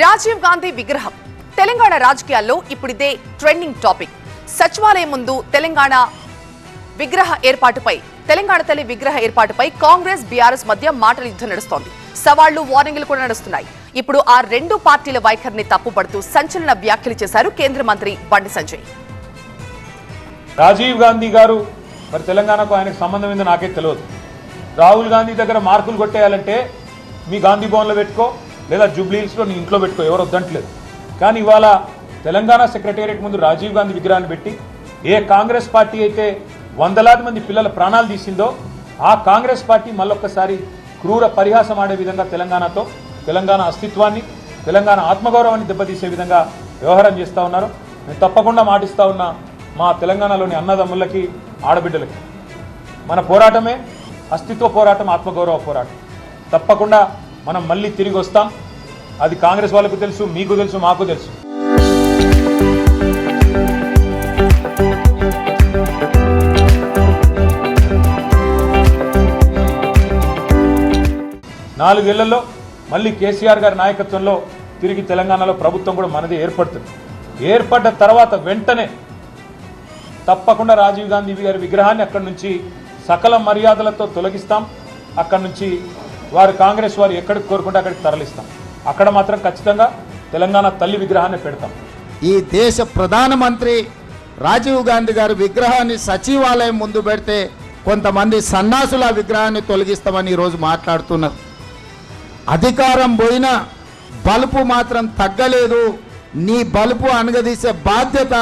రాజీవ్ గాంధీ విగ్రహం. తెలంగాణ రాజకీయాల్లో ఇప్పుడిదే trending topic. సచివాలయం ముందు తెలంగాణ విగ్రహ ఏర్పాటుపై తెలంగాణ తల్లి విగ్రహ ఏర్పాటుపై కాంగ్రెస్ బీఆర్ఎస్ మధ్య మాటల యుద్ధం నడుస్తోంది. సవాళ్ళు వార్నింగ్లు కూడా నడుస్తున్నాయి. ఇప్పుడు ఆ రెండు పార్టీల వైఖరిని తప్పుపడుతూ సంచలన వ్యాఖ్యలు చేశారు కేంద్ర మంత్రి బండి సంజయ్. రాజీవ్ గాంధీ గారు మరి తెలంగాణకు ఆయనకు సంబంధం ఏందో నాకే తెలియదు రాహుల్ గాంధీ దగ్గర మార్కులు కొట్టేయాలంటే మీ గాంధీ భవన్లో పెట్టుకో లేదా జూబ్లీహిల్స్లో నీ ఇంట్లో పెట్టుకో ఎవరు వద్దంటలేదు. కానీ ఇవాళ తెలంగాణ సెక్రటేరియట్ ముందు రాజీవ్ గాంధీ విగ్రహాన్ని పెట్టి ఏ కాంగ్రెస్ పార్టీ అయితే వందలాది మంది పిల్లల ప్రాణాలు తీసిందో ఆ కాంగ్రెస్ పార్టీ మళ్ళొక్కసారి క్రూర పరిహాసం ఆడే విధంగా తెలంగాణతో తెలంగాణ అస్తిత్వాన్ని తెలంగాణ ఆత్మగౌరవాన్ని దెబ్బతీసే విధంగా వ్యవహారం చేస్తూ ఉన్నారు. నేను తప్పకుండా మాటిస్తూ ఉన్న మా తెలంగాణలోని అన్నదమ్ములకి ఆడబిడ్డలకి. మన పోరాటమే అస్తిత్వ పోరాటం ఆత్మగౌరవ పోరాటం. తప్పకుండా మనం మళ్ళీ తిరిగి వస్తాం. అది కాంగ్రెస్ వాళ్ళకు తెలుసు మీకు తెలుసు మాకు తెలుసు. నాలుగేళ్ళలో మళ్ళీ కేసీఆర్ గారి నాయకత్వంలో తిరిగి తెలంగాణలో ప్రభుత్వం కూడా మనది ఏర్పడుతుంది. ఏర్పడ్డ తర్వాత వెంటనే తప్పకుండా రాజీవ్ గాంధీ గారి విగ్రహాన్ని అక్కడి నుంచి సకల మర్యాదలతో తొలగిస్తాం. అక్కడి నుంచి వారు కాంగ్రెస్ వారు ఎక్కడికి కోరుకుంటే అక్కడికి తరలిస్తాం. అక్కడ మాత్రం ఖచ్చితంగా తెలంగాణ తల్లి విగ్రహాన్ని పెడతాం. ఈ దేశ ప్రధానమంత్రి రాజీవ్ గాంధీ గారి విగ్రహాన్ని సచివాలయం ముందు పెడితే కొంతమంది సన్నాసుల విగ్రహాన్ని తొలగిస్తామని ఈరోజు మాట్లాడుతున్నారు. అధికారం పోయినా బలుపు మాత్రం తగ్గలేదు. నీ బలుపు అనగదీసే బాధ్యత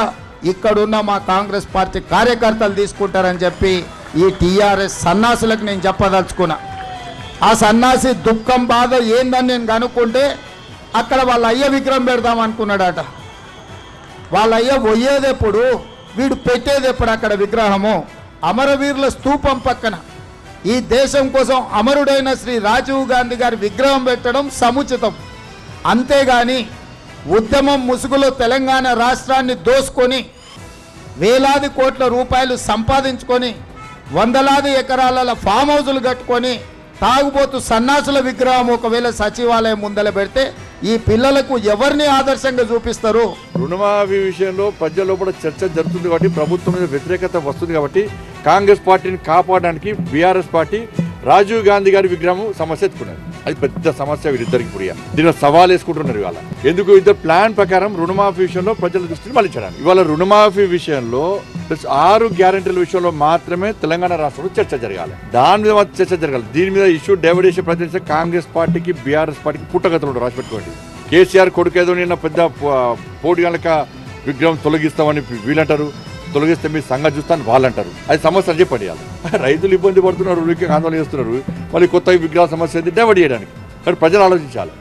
ఇక్కడున్న మా కాంగ్రెస్ పార్టీ కార్యకర్తలు తీసుకుంటారని చెప్పి ఈ టీఆర్ఎస్ సన్నాసులకు నేను చెప్పదలుచుకున్నా. ఆ సన్నాసి దుఃఖం బాధ ఏందని నేను కనుక్కుంటే అక్కడ వాళ్ళ అయ్య విగ్రహం పెడదాం అనుకున్నాడట. వాళ్ళ అయ్య పోయేదెప్పుడు వీడు పెట్టేదెప్పుడు అక్కడ విగ్రహము? అమరవీరుల స్తూపం పక్కన. ఈ దేశం కోసం అమరుడైన శ్రీ రాజీవ్ గాంధీ గారి విగ్రహం పెట్టడం సముచితం. అంతేగాని ఉద్యమం ముసుగులో తెలంగాణ రాష్ట్రాన్ని దోసుకొని వేలాది కోట్ల రూపాయలు సంపాదించుకొని వందలాది ఎకరాల ఫామ్ హౌజులు కట్టుకొని తాగుబోతు సన్నాసుల విగ్రహం ఒకవేళ సచివాలయం ముందల పెడితే ఈ పిల్లలకు ఎవరిని ఆదర్శంగా చూపిస్తారు? రుణమాఫీ విషయంలో ప్రజల్లో కూడా చర్చ జరుగుతుంది కాబట్టి ప్రభుత్వం మీద వ్యతిరేకత వస్తుంది కాబట్టి కాంగ్రెస్ పార్టీని కాపాడడానికి బీఆర్ఎస్ పార్టీ రాజీవ్ గాంధీ గారి విగ్రహం సమస్య ఎత్తుకున్నారు అది పెద్ద సమస్య వీరిద్దరికి ఇప్పుడు దీనిలో సవాల్ వేసుకుంటున్నారు ఇవాళ. ఎందుకు ఇద్దరు ప్లాన్ ప్రకారం రుణమాఫీ విషయంలో ప్రజల దృష్టిని మళ్ళించడానికి? ఇవాళ రుణమాఫీ విషయంలో ప్లస్ ఆరు గ్యారెంటీల విషయంలో మాత్రమే తెలంగాణ రాష్ట్రంలో చర్చ జరగాలి. దాని మీద చర్చ జరగాలి. దీని మీద ఇష్యూ డైవర్ట్ చేసే కాంగ్రెస్ పార్టీకి బీఆర్ఎస్ పార్టీకి పుట్టగతులు రాసి పెట్టుకోండి. కేసీఆర్ కొడుకు ఏదో నిన్న పెద్ద పోటీ కనుక విగ్రహం తొలగిస్తామని వీళ్ళంటారు. తొలగిస్తే మీ సంగతి చూస్తాను వాళ్ళంటారు. అది సమస్య అని చెప్పండి రైతులు ఇబ్బంది పడుతున్నారు ఊరికే ఆందోళన చేస్తున్నారు. మళ్ళీ కొత్త విగ్రహ సమస్య అయితే డైవర్ట్ చేయడానికి. కానీ ప్రజలు ఆలోచించాలి.